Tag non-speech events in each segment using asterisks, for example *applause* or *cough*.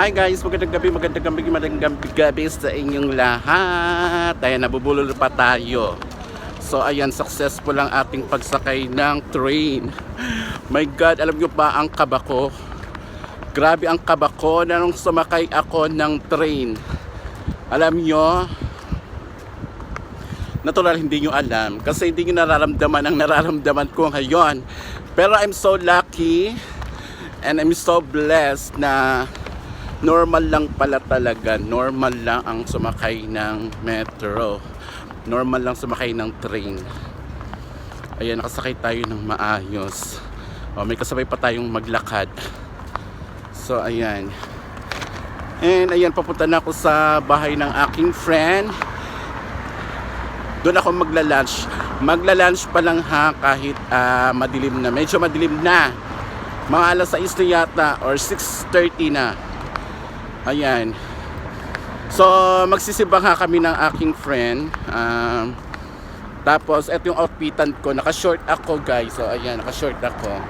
Hi guys, magandang gabi, magandang gabi, magandang gabi sa inyong lahat. Ayan, nabubulol pa tayo. So ayan, successful ang ating pagsakay ng train. My God, alam nyo ba ang kaba ko? Grabe ang kaba ko na nung sumakay ako ng train. Alam nyo, natural hindi nyo alam kasi hindi nyo nararamdaman ang nararamdaman ko ngayon. Pero I'm so lucky and I'm so blessed na normal lang pala talaga. Normal lang ang sumakay ng metro. Normal lang sumakay ng train. Ayan, nakasakay tayo ng maayos. O, may kasabay pa tayong maglakad. So, ayan. And ayan, papunta na ako sa bahay ng aking friend. Doon ako magla-lunch. Magla-lunch pa lang ha kahit ah, madilim na. Medyo madilim na. Mga alas 6 na yata or 6.30 na. Ayan. So, magsisibang kami ng aking friend. Um, tapos, eto yung outfitan ko. Naka-short ako guys. So, ayan. Naka-short ako.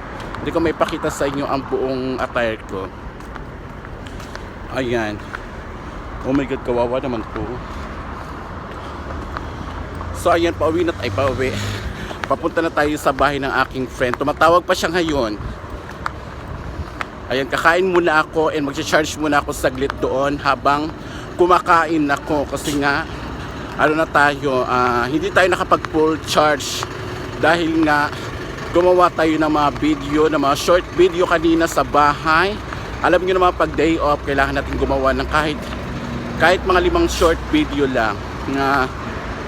Hindi ko may pakita sa inyo ang buong attire ko. Ayan. Oh my God, kawawa naman to. So, ayan, pauwi na tayo. Pauwi. Papunta na tayo sa bahay ng aking friend. Tumatawag pa siya ngayon. Ayan, kakain muna ako and mag-charge muna ako saglit doon habang kumakain ako. Kasi nga ano na tayo, ah, hindi tayo nakapag full charge dahil nga gumawa tayo ng mga video, ng mga short video kanina sa bahay. Alam niyo naman pag day off, kailangan natin gumawa ng kahit kahit mga limang short video lang na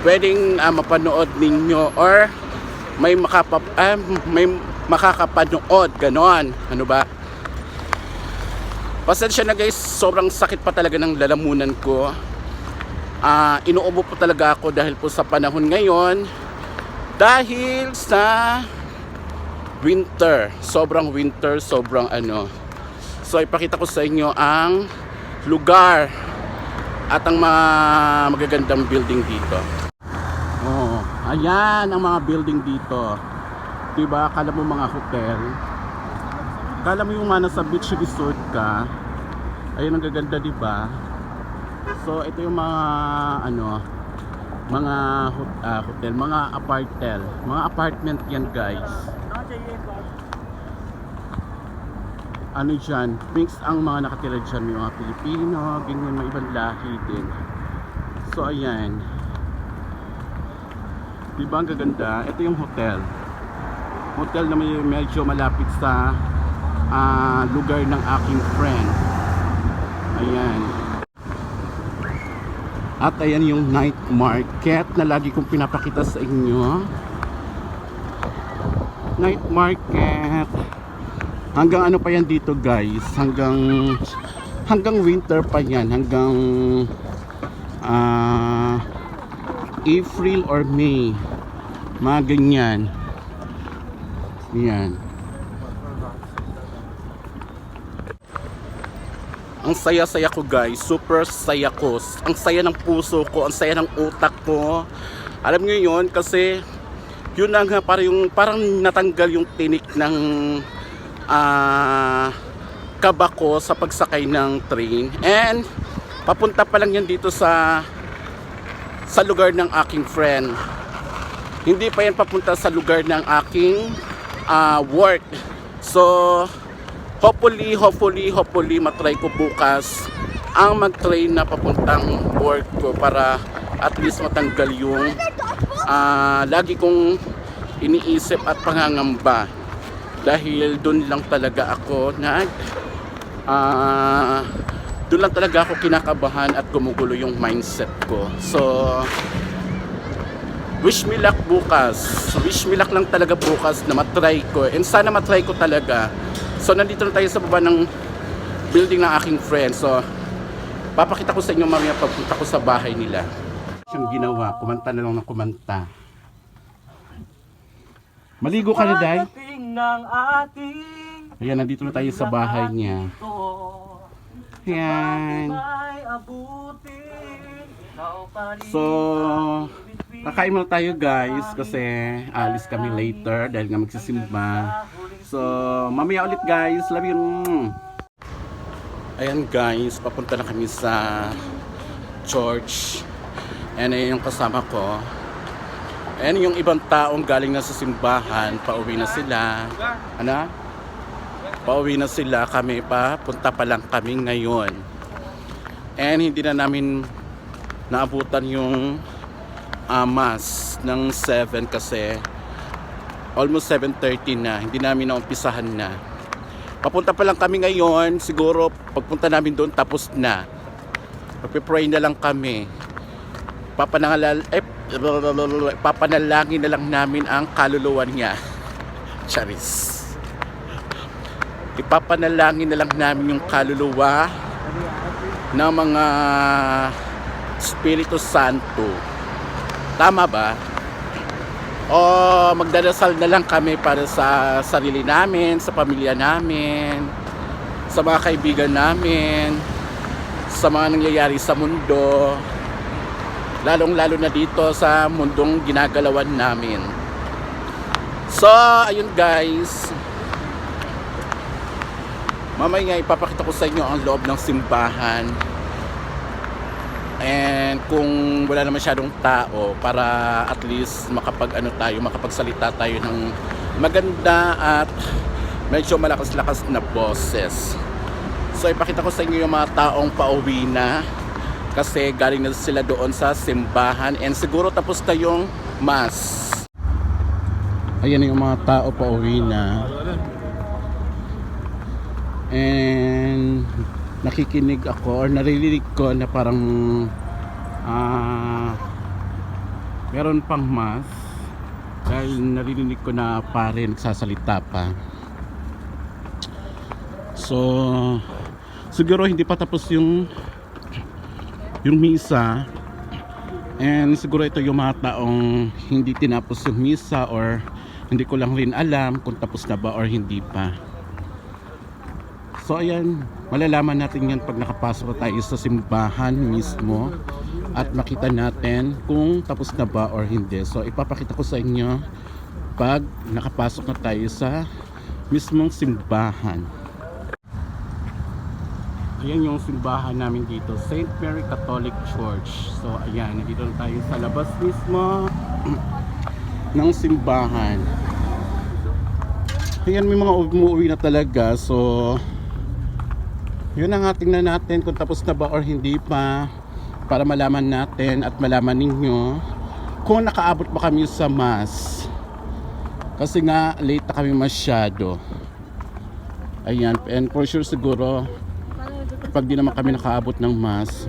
pwedeng ah, mapanood ninyo or may makapap ah, may makakapanood ganon. Ano ba Pasensya na guys, sobrang sakit pa talaga ng lalamunan ko. Ah, inuubo po talaga ako dahil po sa panahon ngayon. Dahil sa winter. Sobrang winter, sobrang ano. So ipakita ko sa inyo ang lugar at ang mga magagandang building dito. Oh, ayan ang mga building dito. 'Di ba? Kala mo mga hotel. Kala mo yung mga nasa beach resort ka. Ayun ang gaganda, di ba? So, ito yung mga ano, mga hot- ah, hotel, mga apartel, mga apartment yan, guys. Ano dyan, mix ang mga nakatira dyan, may mga Pilipino, ganyan, mga ibang lahi din. So, ayan. Di ba ang gaganda? Ito yung hotel. Hotel na may medyo malapit sa ah, lugar ng aking friend. Ayan. At ayan yung night market na lagi kong pinapakita sa inyo. Night market. Hanggang ano pa yan dito guys? Hanggang hanggang winter pa yan. Hanggang ah April or May. Mga ganyan. Yan. Ang saya-saya ko guys, super saya ko. Ang saya ng puso ko, ang saya ng utak ko. Alam niyo yun kasi yun na nga parang, yung, parang natanggal yung tinik ng ah kaba ko sa pagsakay ng train. And papunta pa lang yan dito sa sa lugar ng aking friend. Hindi pa yan papunta sa lugar ng aking ah, work. So, hopefully, hopefully, hopefully matry ko bukas ang mag-train na papuntang work ko para at least matanggal yung ah, lagi kong iniisip at pangangamba. Dahil doon lang talaga ako nag ah doon lang talaga ako kinakabahan at gumugulo yung mindset ko. So wish me luck bukas. Wish me luck lang talaga bukas na matry ko. And sana matry ko talaga so nandito na tayo sa baba ng building ng aking friend. So papakita ko sa inyo mamaya pagpunta ko sa bahay nila. Siyang ginawa. Kumanta na lang ng kumanta. Maligo ka na day. Ayan nandito na tayo sa bahay niya. ayan. So, kakain muna tayo guys kasi alis kami later dahil nga magsisimba. So, mamaya ulit guys. Love you. Ayan guys, papunta na kami sa church. Ayan yung kasama ko. Ayan yung ibang taong galing na sa simbahan, pauwi na sila. Ano? Pauwi na sila, kami pa, punta pa lang kami ngayon. And hindi na namin naabutan yung mass ng 7 kasi almost 7.30 na, hindi namin naumpisahan na. Papunta pa lang kami ngayon, siguro pagpunta namin doon tapos na. Magpipray na lang kami. Papanalal, eh, papanalangin na lang namin ang kaluluwa niya. *laughs* Charis. Ipapanalangin na lang namin yung kaluluwa ng mga Espiritu Santo. Tama ba? O magdadasal na lang kami para sa sarili namin, sa pamilya namin, sa mga kaibigan namin, sa mga nangyayari sa mundo, lalong lalo na dito sa mundong ginagalawan namin. So, ayun guys. Mamaya nga ipapakita ko sa inyo ang loob ng simbahan. And kung wala na masyadong tao para at least makapag ano tayo, makapagsalita tayo ng maganda at medyo malakas-lakas na boses. So ipakita ko sa inyo yung mga taong pauwi na kasi galing na sila doon sa simbahan and siguro tapos na yung mass. Ayan yung mga tao pauwi na. And nakikinig ako or naririnig ko na parang ah meron pang mas dahil naririnig ko na pare nagsasalita pa. So siguro hindi pa tapos yung yung misa. And siguro ito yung mga taong hindi tinapos yung misa or hindi ko lang rin alam kung tapos na ba or hindi pa So ayan, malalaman natin yan pag nakapasok na tayo sa simbahan mismo at makita natin kung tapos na ba or hindi. So ipapakita ko sa inyo pag nakapasok na tayo sa mismong simbahan. Ayan yung simbahan namin dito, St. Mary Catholic Church. So ayan, nandito na tayo sa labas mismo *clears throat* ng simbahan. Ayan, may mga umuwi na talaga. So, yun ang tingnan natin kung tapos na ba or hindi pa para malaman natin at malaman ninyo kung nakaabot ba kami sa mass kasi nga late na kami masyado. Ayan and for sure siguro pag di naman kami nakaabot ng mass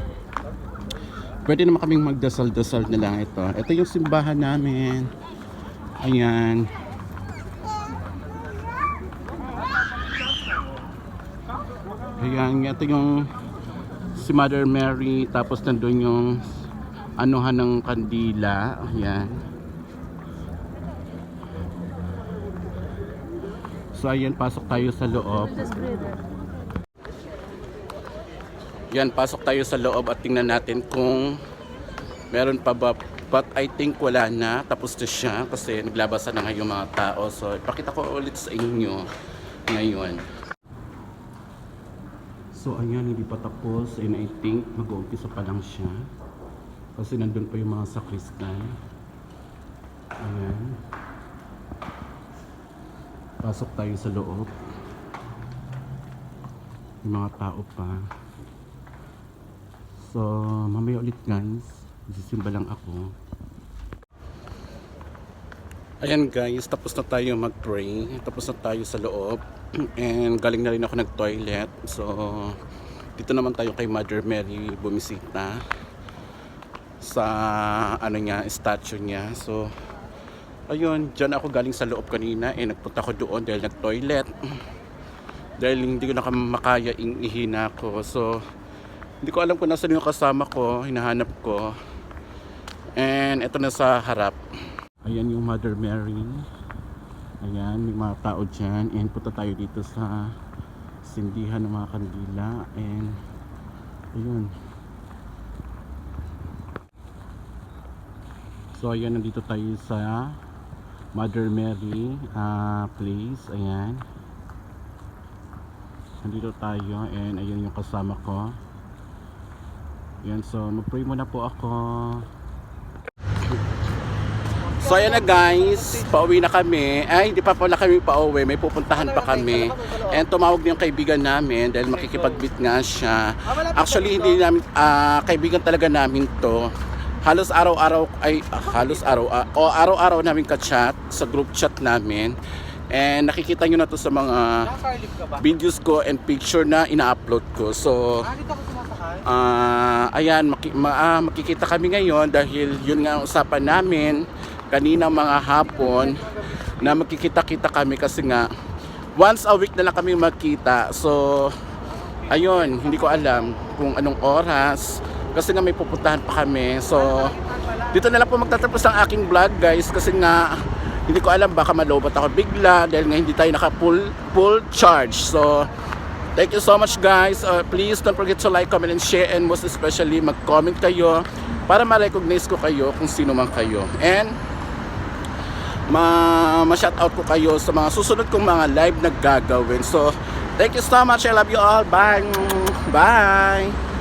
pwede naman kaming magdasal-dasal na lang ito. Ito yung simbahan namin. Ayan Ayan, ito yung si Mother Mary tapos nandun yung anuhan ng kandila. Ayan. So ayan, pasok tayo sa loob. Yan, pasok tayo sa loob at tingnan natin kung meron pa ba. But I think wala na. Tapos na siya kasi naglabasan na nga yung mga tao. So ipakita ko ulit sa inyo ngayon. So ayan, hindi pa tapos and I think mag-uumpisa pa lang siya. Kasi nandun pa yung mga sakristan. Ayan. Pasok tayo sa loob. Yung mga tao pa. So, mamaya ulit guys. Sisimba lang ako. Ayan guys, tapos na tayo mag-pray. Tapos na tayo sa loob. *clears throat* And galing na rin ako nag-toilet. So, dito naman tayo kay Mother Mary bumisita sa ano niya, statue niya. So, ayun, dyan ako galing sa loob kanina. Eh, nagpunta ko doon dahil nag-toilet. *clears throat* Dahil hindi ko na makaya ihina ko. So, hindi ko alam kung nasan yung kasama ko. Hinahanap ko. And ito na sa harap. Ayan yung Mother Mary. Ayan, may mga tao dyan. And punta tayo dito sa sindihan ng mga kandila. And, ayun. So, ayan, nandito tayo sa Mother Mary ah, place. Ayan. nandito tayo and ayun yung kasama ko. Yan, so mag-pray muna po ako. So ayan na guys, pauwi na kami. Ay, hindi pa pala kami pauwi, may pupuntahan pa kami. And tumawag din yung kaibigan namin dahil makikipag-meet nga siya. Actually, hindi namin, ah, kaibigan talaga namin to. Halos araw-araw, ay ah, halos araw, ah, o araw-araw namin ka-chat sa group chat namin. And nakikita nyo na to sa mga videos ko and picture na ina-upload ko. So. Ah, ayan, maki- ma- ah, makikita kami ngayon dahil yun nga ang usapan namin kanina mga hapon na magkikita-kita kami kasi nga once a week na lang kami magkita. So, ayun, hindi ko alam kung anong oras kasi nga may pupuntahan pa kami. So, dito na lang po magtatapos ang aking vlog guys kasi nga hindi ko alam baka malobot ako bigla dahil nga hindi tayo naka full, full charge. So, Thank you so much guys. Uh, please don't forget to like, comment, and share and most especially mag-comment kayo para ma-recognize ko kayo kung sino man kayo. And ma ma-shoutout ko kayo sa mga susunod kong mga live na gagawin. So, thank you so much. I love you all. Bye. Bye.